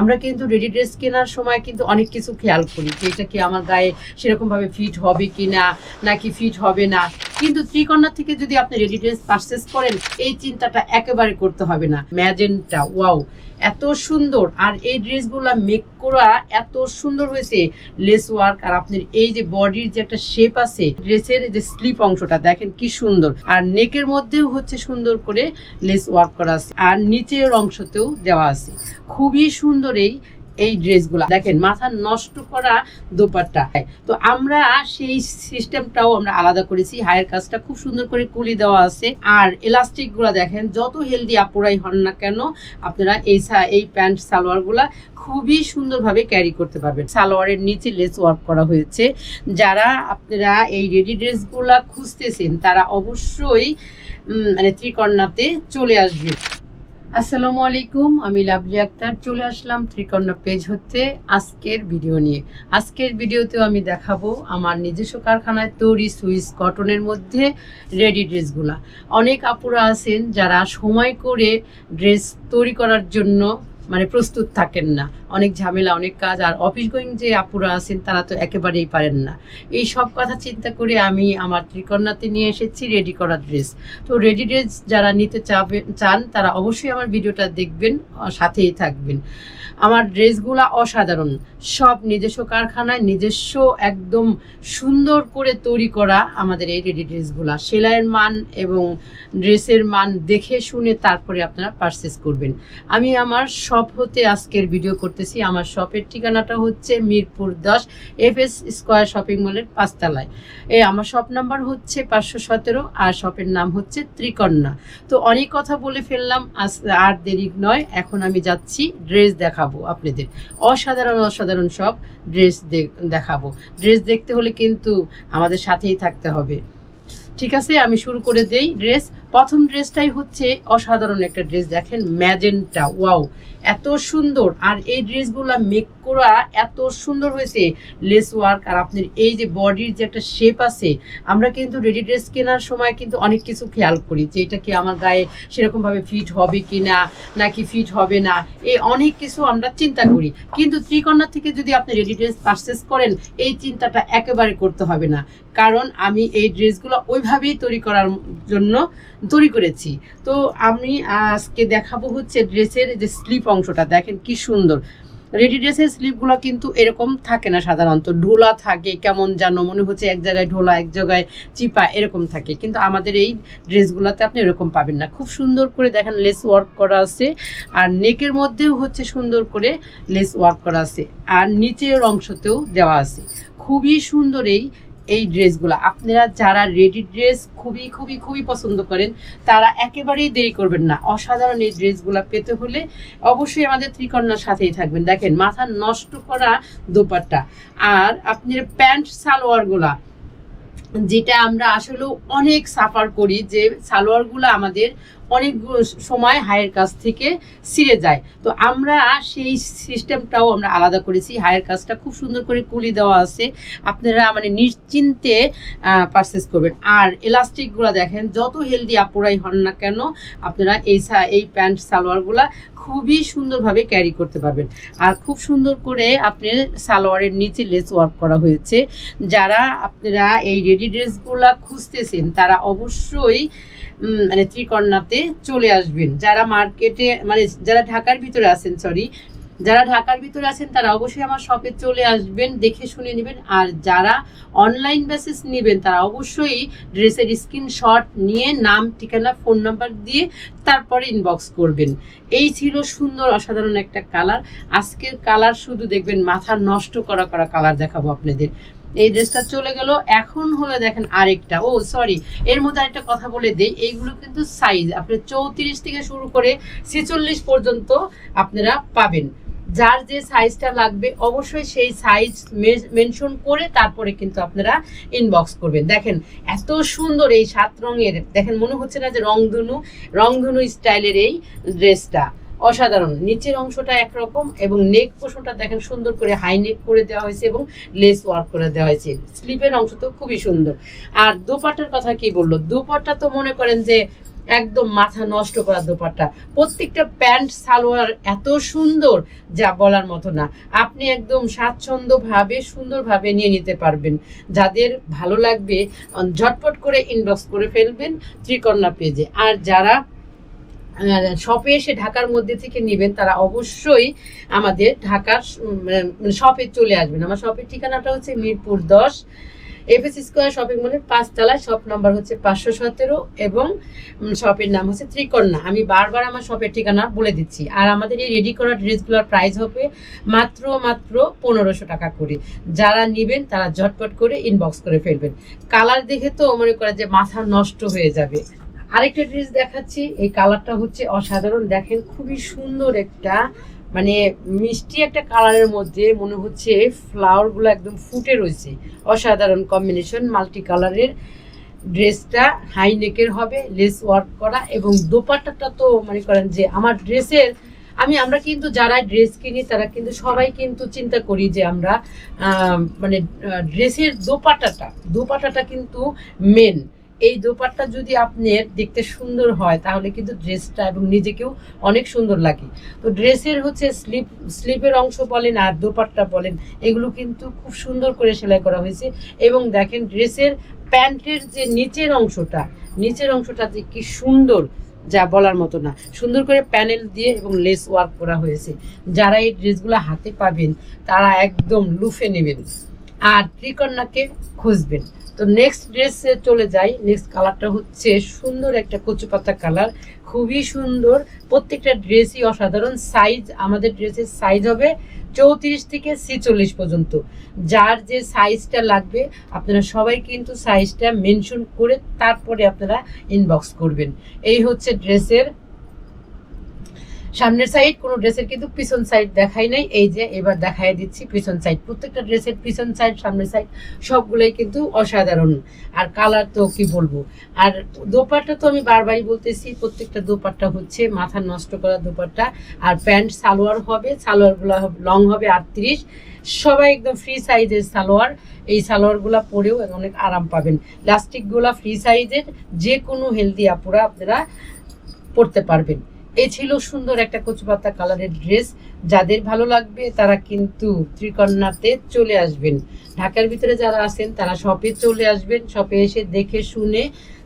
আমরা কিন্তু ready dress কেনার সময় কিন্তু অনেক কিছু খেয়াল করি যে এটা কি আমার গায়ে সেরকমভাবে ফিট হবে কি না নাকি ফিট হবে না। কিন্তু ত্রিকন্যা থেকে যদি আপনি রেডি ড্রেস পারচেস করেন, এই চিন্তাটা একেবারে করতে হবে না। ম্যাজেন্টা ওয়াও এত সুন্দর। আর এই ড্রেসগুলো মেক করা এত সুন্দর হয়েছে লেস ওয়ার্ক। আর আপনার এই যে বডির যে একটা শেপ আছে ড্রেসের যে স্লিপ অংশটা, দেখেন কি সুন্দর। আর নেকের মধ্যেও হচ্ছে সুন্দর করে লেস ওয়ার্ক করা আছে। আর নিচের অংশতেও দেওয়া আছে। খুবই সুন্দর এই এই ড্রেসগুলো। দেখেন, মাথা নষ্ট করা দোপাট্টা। তো আমরা সেই সিস্টেমটাও আমরা আলাদা করেছি। হায়ের কাজটা খুব সুন্দর করে কুলি দেওয়া আছে। আর এলাস্টিকগুলা দেখেন, যত হেলদি আপুরাই হন না কেন, আপনারা এই এই প্যান্ট সালোয়ারগুলা খুবই সুন্দরভাবে ক্যারি করতে পারবেন। সালোয়ারের নিচে লেস ওয়ার্ক করা হয়েছে। যারা আপনারা এই রেডি ড্রেসগুলা খুঁজতেছেন, তারা অবশ্যই মানে ত্রিকন্যাতে চলে আসবেন আসসালামু আলাইকুম, আমি লাভলি আক্তার, চলে আসলাম ত্রিকর্ণ পেজ হচ্ছে আজকের ভিডিও নিয়ে। আজকের ভিডিওতেও আমি দেখাবো আমার নিজস্ব কারখানায় তৈরি সুইস কটনের মধ্যে রেডি ড্রেসগুলা। অনেক আপুরা আছেন যারা সময় করে ড্রেস তৈরি করার জন্য মানে প্রস্তুত থাকেন না। অনেক ঝামেলা, অনেক কাজ, আর অফিস গোয়িং যে আপুরা আছেন, তারা তো একেবারেই পারেন না। এই সব কথা চিন্তা করে আমি আমার ত্রিকন্যাতে নিয়ে এসেছি রেডি করা ড্রেস তো রেডি ড্রেস যারা নিতে চাবে চান, তারা অবশ্যই আমার ভিডিওটা দেখবেন সাথেই থাকবেন। আমার ড্রেসগুলা অসাধারণ। সব নিজস্ব কারখানায় নিজস্ব একদম সুন্দর করে তৈরি করা আমাদের এই রেডি ড্রেসগুলো সেলাইয়ের মান এবং ড্রেসের মান দেখে শুনে তারপরে আপনারা পারচেস করবেন। আমি আমার শপ হতে আজকের ভিডিও করতেছি। আমার শপের ঠিকানাটা হচ্ছে মিরপুর দশ এফ এস স্কোয়ার শপিং মলের পাঁচতলায়। এই আমার শপ নাম্বার হচ্ছে পাঁচশো সতেরো আর শপের নাম হচ্ছে ত্রিকন্যা। তো অনেক কথা বলে ফেললাম, আজ আর দেরি নয়, এখন আমি যাচ্ছি ড্রেস দেখাবো আপনাদের। অসাধারণ অসাধারণ সব ড্রেস দেখাবো। ড্রেস দেখতে হলে কিন্তু আমাদের সাথেই থাকতে হবে। ঠিক আছে, আমি শুরু করে দেই ড্রেস প্রথম ড্রেসটাই হচ্ছে অসাধারণ একটা ড্রেস, দেখেন ম্যাজেন্টা, ওয়াও, এত সুন্দর। আর এই ড্রেসগুলো মেক করা এত সুন্দর হয়েছে লেস ওয়ার্ক আর আপনার এই যে বডির যে একটা শেপ আছে, আমরা কিন্তু রেডি ড্রেস কেনার সময় কিন্তু অনেক কিছু খেয়াল করি যে এটা কি আমার গায়ে সেরকম ভাবে ফিট হবে কি না নাকি ফিট হবে না এই অনেক কিছু আমরা চিন্তা করি। কিন্তু ত্রিকন্যা থেকে যদি আপনি রেডি ড্রেস পারচেস করেন, এই চিন্তাটা একেবারে করতে হবে না। কারণ আমি এই ড্রেসগুলো ওইভাবেই তৈরি করার জন্য তৈরি করেছি। তো আমি আজকে দেখাবো হচ্ছে ড্রেসের যে স্লিপ অংশটা, দেখেন কি সুন্দর। রেডি ড্রেসের স্লিপগুলো কিন্তু এরকম থাকে না সাধারণত। ঢোলা থাকে, কেমন যেন মনে হচ্ছে এক জায়গায় ঢোলা, এক জায়গায় চিপা, এরকম থাকে। কিন্তু আমাদের এই ড্রেসগুলোতে আপনি এরকম পাবেন না। খুব সুন্দর করে দেখেন লেস ওয়ার্ক করা আছে। আর নেকের মধ্যেও হচ্ছে সুন্দর করে লেস ওয়ার্ক করা আছে। আর নিচের অংশতেও দেওয়া আছে। খুবই সুন্দর এই এই ড্রেসগুলো। আপনারা যারা রেডি ড্রেস খুবই খুবই খুবই পছন্দ করেন, তারা একেবারেই দেরি করবেন না। অসাধারণ এই ড্রেসগুলো পেতে হলে অবশ্যই আমাদের ত্রিকন্যার সাথেই থাকবেন। দেখেন, মাথা নষ্ট করা দোপাট্টা। আর আপনার প্যান্ট, সালোয়ারগুলা, যেটা আমরা আসলে অনেক সাফার করি যে সালোয়ারগুলো আমাদের অনেক সময় হায়ের কাছ থেকে ছিঁড়ে যায়। তো আমরা সেই সিস্টেমটাও আমরা আলাদা করেছি। হায়ের কাজটা খুব সুন্দর করে কুলি দেওয়া আছে। আপনারা মানে নিশ্চিন্তে পারচেস করবেন। আর এলাস্টিকগুলো দেখেন, যত হেলদি আপুরাই হন না কেন, আপনারা এই এই প্যান্ট সালোয়ারগুলা খুবই সুন্দরভাবে ক্যারি করতে পারবেন। আর খুব সুন্দর করে আপনি সালোয়ারের নিচে লেস ওয়ার্ক করা হয়েছে। যারা আপনারা এই রেডি ড্রেসগুলা খুঁজতেছেন, তারা অবশ্যই মানে ত্রিকন্যাতে চলে আসবেন। যারা মার্কেটে মানে যারা ঢাকার ভিতরে আছেন সরি যারা ঢাকার ভিতরে আছেন, তারা অবশ্যই আমার শপে চলে আসবেন, দেখে শুনে নেবেন। আর যারা অনলাইন বেসিস নেবেন, তারা অবশ্যই ড্রেসের স্ক্রিনশট নিয়ে নাম, ঠিকানা ফোন নাম্বার দিয়ে তারপরে ইনবক্স করবেন। এই ছিল সুন্দর, অসাধারণ একটা কালার আজকের কালার শুধু দেখবেন মাথা নষ্ট করা করা কালার দেখাবো আপনাদের। এই ড্রেসটা চলে গেল। এখন হলো দেখেন আরেকটা। ও সরি এর মধ্যে আরেকটা কথা বলে দেই। এইগুলো কিন্তু সাইজ আপনি চৌত্রিশ থেকে শুরু করে ছেচল্লিশ পর্যন্ত আপনারা পাবেন। যার যে সাইজটা লাগবে, অবশ্যই সেই সাইজ মেনশন করে তারপরে কিন্তু আপনারা ইনবক্স করবেন। দেখেন, এত সুন্দর এই সাত রঙের। দেখেন, মনে হচ্ছে না যে রংধনু রংধনু স্টাইলের এই ড্রেসটা অসাধারণ। নিচের অংশটা একরকম এবং নেক পোষণটা দেখেন সুন্দর করে হাই নেক করে দেওয়া হয়েছে এবং লেস ওয়ার্ক করে দেওয়া হয়েছে। স্লিপের অংশ তো খুবই সুন্দর। আর দোপাট্টার কথা কি বলল? দোপাট্টা তো মনে করেন যে একদম মাথা নষ্ট করা দোপাট্টা। প্রত্যেকটা প্যান্ট, সালোয়ার এত সুন্দর যা বলার মতো না। আপনি একদম স্বাচ্ছন্দ্যভাবে, সুন্দরভাবে নিয়ে নিতে পারবেন। যাদের ভালো লাগবে, ঝটপট করে ইনবক্স করে ফেলবেন ত্রিকন্যা পেজে আর যারা শপে এসে ঢাকার মধ্যে থেকে নেবেন, তারা অবশ্যই আমাদের ঢাকার শপে চলে আসবেন। আমার শপের ঠিকানাটা হচ্ছে মিরপুর দশ এফএস স্কোয়ার শপিং মলের পাঁচতলায় শপ নাম্বার হচ্ছে পাঁচশো সতেরো এবং শপের নাম হচ্ছে ত্রিকন্যা। আমি বারবার আমার শপের ঠিকানা বলে দিচ্ছি। আর আমাদের এই রেডি করা ড্রেসগুলোর প্রাইস হবে মাত্র মাত্র পনেরোশো টাকা করে। যারা নেবেন, তারা ঝটপট করে ইনবক্স করে ফেলবেন। কালার দেখে তো মনে করে যে মাথা নষ্ট হয়ে যাবে। আরেকটা ড্রেস দেখাচ্ছি, এই কালারটা হচ্ছে অসাধারণ। দেখেন, খুবই সুন্দর একটা মানে মিষ্টি একটা কালারের মধ্যে মনে হচ্ছে ফ্লাওয়ারগুলো একদম ফুটে রয়েছে। অসাধারণ কম্বিনেশন মাল্টি কালারের ড্রেসটা হাই নেকের হবে লেস ওয়ার্ক করা এবং দোপাট্টাটা তো মনে করেন যে আমার ড্রেসের আমি, আমরা কিন্তু যারা ড্রেস কিনি, তারা কিন্তু সবাই কিন্তু চিন্তা করি যে আমরা মানে ড্রেসের দোপাটাটা দোপাটাটা কিন্তু মেন এই দোপাট্টা যদি আপনার দেখতে সুন্দর হয়, তাহলে কিন্তু ড্রেসটা এবং নিজেকেও অনেক সুন্দর লাগে। তো ড্রেসের হচ্ছে স্লিপ স্লিপের অংশ বলেন আর দোপাট্টা বলেন, এগুলো কিন্তু খুব সুন্দর করে সেলাই করা হয়েছে। এবং দেখেন ড্রেসের প্যান্টের যে নিচের অংশটা নিচের অংশটা যে কি সুন্দর, যা বলার মতো না। সুন্দর করে প্যানেল দিয়ে এবং লেস ওয়ার্ক করা হয়েছে। যারা এই ড্রেসগুলো হাতে পাবেন, তারা একদম লুফে নেবেন। আর ত্রিকন্যাকে খুঁজবেন। তো নেক্সট ড্রেসে চলে যাই। নেক্সট কালারটা হচ্ছে সুন্দর একটা কচু পাতা কালার খুবই সুন্দর। প্রত্যেকটা ড্রেসই অসাধারণ। সাইজ আমাদের ড্রেসের সাইজ হবে চৌত্রিশ থেকে ছেচল্লিশ পর্যন্ত। যার যে সাইজটা লাগবে, আপনারা সবাই কিন্তু সাইজটা মেনশন করে তারপরে আপনারা ইনবক্স করবেন। এই হচ্ছে ড্রেসের সামনের সাইড কোনো ড্রেসের কিন্তু পিছন সাইড দেখাই নাই। এই যে এবার দেখাই দিচ্ছি পিছন সাইড প্রত্যেকটা ড্রেসের পিছন সাইড সামনের সাইড সবগুলোই কিন্তু অসাধারণ। আর কালার তো কি বলব? আর দোপাট্টা তো আমি বারবারই বলতেছি, প্রত্যেকটা দোপাট্টা হচ্ছে মাথা নষ্ট করা দোপাট্টা। আর প্যান্ট, সালোয়ার হবে, সালোয়ারগুলো লং হবে আটত্রিশ। সবাই একদম ফ্রি সাইজের সালোয়ার। এই সালোয়ারগুলো পরেও অনেক আরাম পাবেন। প্লাস্টিকগুলো ফ্রি সাইজের যে কোনো হেলদি আপুরা আপনারা পরতে পারবেন। এই ছিল সুন্দর একটা কচুপাতা কালারের ড্রেস। যাদের ভালো লাগবে তারা কিন্তু ত্রিকন্যাতে চলে আসবেন। ঢাকার ভিতরে যারা আছেন তারা শপে চলে আসবেন। শপে এসে দেখে শুনে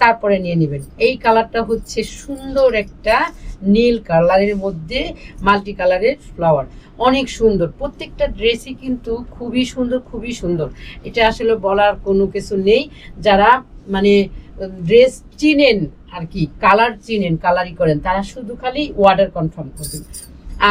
তারপরে নিয়ে নেবেন। এই কালারটা হচ্ছে সুন্দর একটা নীল কালারের মধ্যে মাল্টি কালারের ফ্লাওয়ার অনেক সুন্দর। প্রত্যেকটা ড্রেসই কিন্তু খুবই সুন্দর খুবই সুন্দর। এটা আসলে বলার কোনো কিছু নেই। যারা মানে ড্রেস চিনেন আর কি কালার চিনেন কালারই করেন তারা শুধু খালি ওয়ার্ডার কনফার্ম করবেন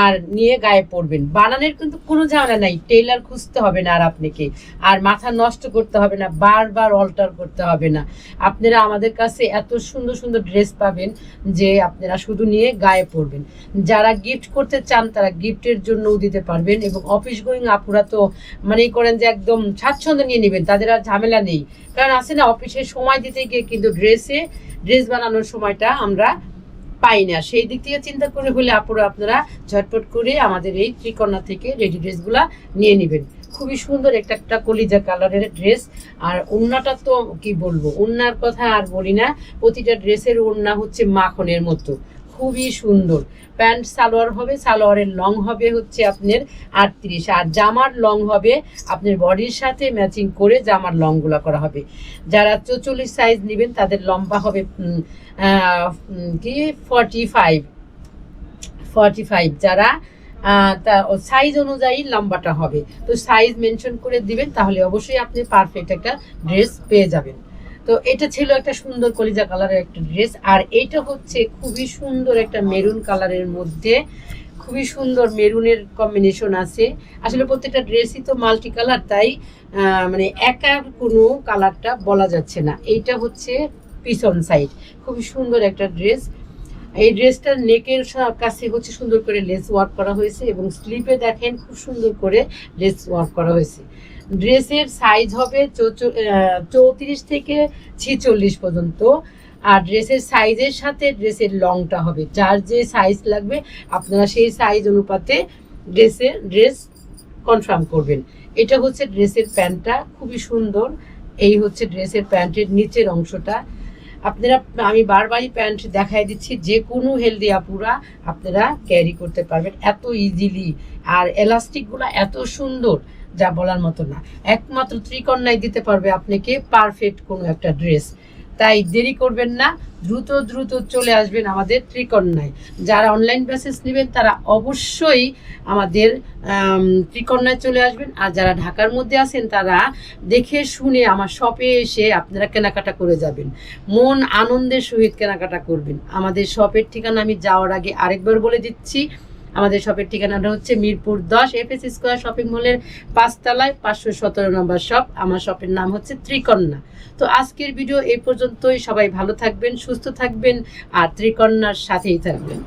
আর নিয়ে গায়ে পড়বেন। বানানোর কিন্তু কোনো ঝামেলা নাই। টেইলার খুঁজতে হবে না আর আপনাকে। আর মাথা নষ্ট করতে হবে না, বারবার অল্টার করতে হবে না। আপনারা আমাদের কাছে এত সুন্দর সুন্দর ড্রেস পাবেন যে আপনারা শুধু নিয়ে গায়ে পড়বেন। যারা গিফট করতে চান, তারা গিফটের জন্যও দিতে পারবেন এবং অফিস গোয়িং আপুরা তো মানে করেন যে একদম স্বাচ্ছন্দ্য নিয়ে নেবেন, তাদের আর ঝামেলা নেই। কারণ আছে না অফিসে সময় দিতে গিয়ে কিন্তু ড্রেসে ড্রেস বানানোর সময়টা আমরা পাই না সেই দিক থেকে চিন্তা করে হলে আপুরা, আপনারা ঝটপট করে আমাদের এই ত্রিকোণা থেকে রেডি ড্রেসগুলা নিয়ে নেবেন। খুবই সুন্দর একটা একটা কলিজা কালারের ড্রেস। আর ওড়নাটা তো কি বলব, ওড়নার কথা আর বলি না, প্রতিটা ড্রেসের ওড়না হচ্ছে মাখনের মতো। খুবই সুন্দর। প্যান্ট সালোয়ার হবে, সালোয়ারের লং হবে হচ্ছে আপনার আটত্রিশ। আর জামার লং হবে আপনার বডির সাথে ম্যাচিং করে জামার লংগুলো করা হবে। যারা চৌচল্লিশ সাইজ নেবেন, তাদের লম্বা হবে কি ফর্টি ফাইভ ফর্টি ফাইভ যারা তা সাইজ অনুযায়ী লম্বাটা হবে। তো সাইজ মেনশন করে দিবেন, তাহলে অবশ্যই আপনি পারফেক্ট একটা ড্রেস পেয়ে যাবেন। তো এটা ছিল একটা সুন্দর কলিজা কালারের একটা ড্রেস, আর এটা হচ্ছে খুবই সুন্দর একটা মেরুন কালারের মধ্যে, খুবই সুন্দর মেরুনের কম্বিনেশন আছে। আসলে প্রত্যেকটা ড্রেসই তো মাল্টি কালার তাই মানে একার কোনো কালারটা বলা যাচ্ছে না। এইটা হচ্ছে পিছন সাইড খুবই সুন্দর একটা ড্রেস এই ড্রেসটার নেকের কাছে হচ্ছে সুন্দর করে লেস ওয়ার্ক করা হয়েছে এবং স্লিপে দেখেন খুব সুন্দর করে লেস ওয়ার্ক করা হয়েছে। ড্রেসের সাইজ হবে চৌত্রিশ থেকে ছিচল্লিশ পর্যন্ত। আর ড্রেসের সাইজের সাথে ড্রেসের লংটা হবে। যার যে সাইজ লাগবে, আপনারা সেই সাইজ অনুপাতে ড্রেসের ড্রেস কনফার্ম করবেন। এটা হচ্ছে ড্রেসের প্যান্টটা, খুবই সুন্দর। এই হচ্ছে ড্রেসের প্যান্টের নিচের অংশটা। আপনারা, আমি বারবারই প্যান্ট দেখাই দিচ্ছি, যে কোনো হেলদি আপুরা আপনারা ক্যারি করতে পারবেন। এত ইজিলি আর এলাস্টিকগুলো এত সুন্দর। যা বলার মতো না। একমাত্র ত্রিকন্যায় দিতে পারবে আপনাকে পারফেক্ট কোনো একটা ড্রেস তাই দেরি করবেন না দ্রুত দ্রুত চলে আসবেন আমাদের ত্রিকন্যায় যারা অনলাইন বেসিস নেবেন তারা অবশ্যই আমাদের আম, ত্রিকন্যায় চলে আসবেন। আর যারা ঢাকার মধ্যে আছেন তারা দেখে শুনে আমার শপে এসে আপনারা কেনাকাটা করে যাবেন। মন আনন্দের সহিত কেনাকাটা করবেন। আমাদের শপের ঠিকানা আমি যাওয়ার আগে আরেকবার বলে দিচ্ছি আমাদের শপের ঠিকানাটা হচ্ছে মিরপুর দশ এফ এস স্কোয়ার শপিং মলের পাঁচতলায় পাঁচশো সতেরো নম্বর শপ। আমার শপের নাম হচ্ছে ত্রিকন্যা। তো আজকের ভিডিও এই পর্যন্তই। সবাই ভালো থাকবেন, সুস্থ থাকবেন, আর ত্রিকন্যার সাথেই থাকবেন।